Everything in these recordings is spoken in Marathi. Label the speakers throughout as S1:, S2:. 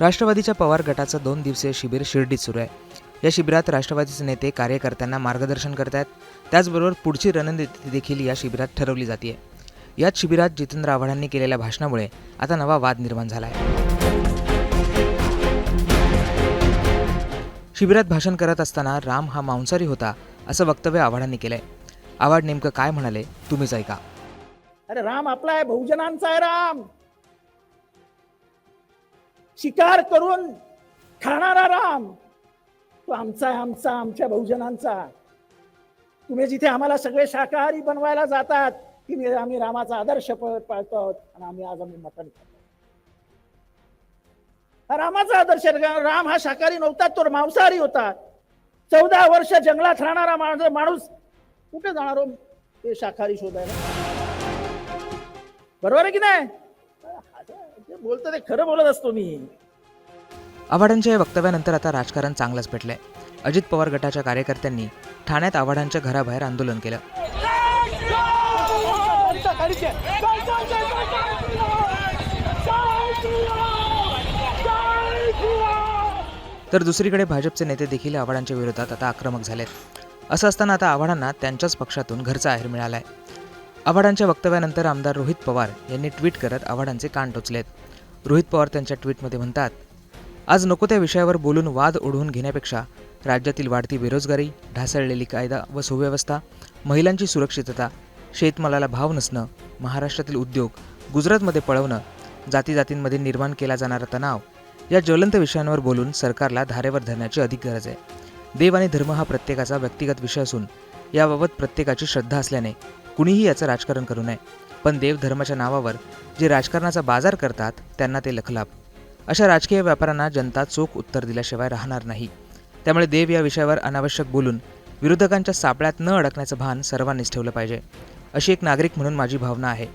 S1: राष्ट्रवादीच्या पवार गटाचं दोन दिवसीय शिबिर शिर्डीत सुरू आहे. या शिबिरात राष्ट्रवादीचे नेते कार्यकर्त्यांना मार्गदर्शन करत आहेत त्याचबरोबर पुढची रणनीती देखील या शिबिरात ठरवली जाते याच शिबिरात जितेंद्र आव्हाडांनी केलेल्या भाषणामुळे आता नवा वाद निर्माण झाला आहे शिबिरात भाषण करत असताना राम हा मांसाहारी होता असं वक्तव्य आव्हाडांनी केलंय. आव्हाड नेमकं काय म्हणाले तुम्हीच ऐका.
S2: अरे राम आपला आहे बहुजनांचा आहे राम. शिकार करून खाणारा राम. तो आमचा आमचा आमच्या बहुजनांचा. तुम्ही जिथे आम्हाला सगळे शाकाहारी बनवायला जातात की मी- आम्ही रामाचा आदर्श पाळतो आहोत आणि आम्ही आज आम्ही मटण खातो. हा रामाचा आदर्श राम हा शाकाहारी नव्हता तो मांसाहारी होता. चौदा वर्ष जंगलात राहणारा माणूस माणूस कुठे जाणार हो? ते शाकाहारी शोधायला. बरोबर आहे की नाही? जे बोलतो ते खरं बोलत असतो मी.
S1: आव्हाडांच्या या वक्तव्यानंतर आता राजकारण चांगलंच पेटलंय. अजित पवार गटाच्या कार्यकर्त्यांनी ठाण्यात आव्हाडांच्या घराबाहेर आंदोलन केलं. तर दुसरीकडे भाजपचे नेते देखील आव्हाडांच्या विरोधात आता आक्रमक झालेत. असं असताना आता आव्हाडांना त्यांच्याच पक्षातून घरचा आहेर मिळालाय. आव्हाडांच्या वक्तव्यानंतर आमदार रोहित पवार यांनी ट्विट करत आव्हाडांचे कान टोचलेत. रोहित पवार त्यांच्या ट्विटमध्ये म्हणतात आज नको त्या विषयावर बोलून वाद ओढवून घेण्यापेक्षा राज्यातील वाढती बेरोजगारी ढासळलेली कायदा व सुव्यवस्था महिलांची सुरक्षितता शेतमालाला भाव नसणं महाराष्ट्रातील उद्योग गुजरातमध्ये पळवणं जाती जातींमध्ये निर्माण केला जाणारा तणाव या ज्वलंत विषयांवर बोलून सरकारला धारेवर धरण्याची अधिक गरज आहे. देव आणि धर्म हा प्रत्येकाचा व्यक्तिगत विषय असून याबाबत प्रत्येकाची श्रद्धा असल्याने कुणीही याचं राजकारण करू नये. पण देवधर्माच्या नावावर जे राजकारणाचा बाजार करतात त्यांना ते लखलाप. अशा राजकीय व्यापाऱ्यांना जनता चोख उत्तर दिल्याशिवाय राहणार नाही. त्यामुळे देव या विषयावर अनावश्यक बोलून विरोधकांच्या सापळ्यात न अडकण्याचं भान सर्वांनीच ठेवलं पाहिजे अशी एक नागरिक म्हणून माझी भावना आहे.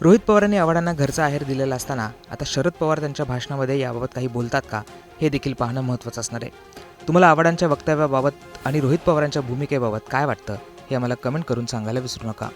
S1: रोहित पवारांनी आव्हाडांना घरचा आहेर दिलेला असताना आता शरद पवार त्यांच्या भाषणामध्ये याबाबत काही बोलतात का हे देखील पाहणं महत्त्वाचं असणार आहे. तुम्हाला आव्हाडांच्या वक्तव्याबाबत आणि रोहित पवारांच्या भूमिकेबाबत काय वाटतं? हे आम्हाला कमेंट करून सांगायला विसरू नका.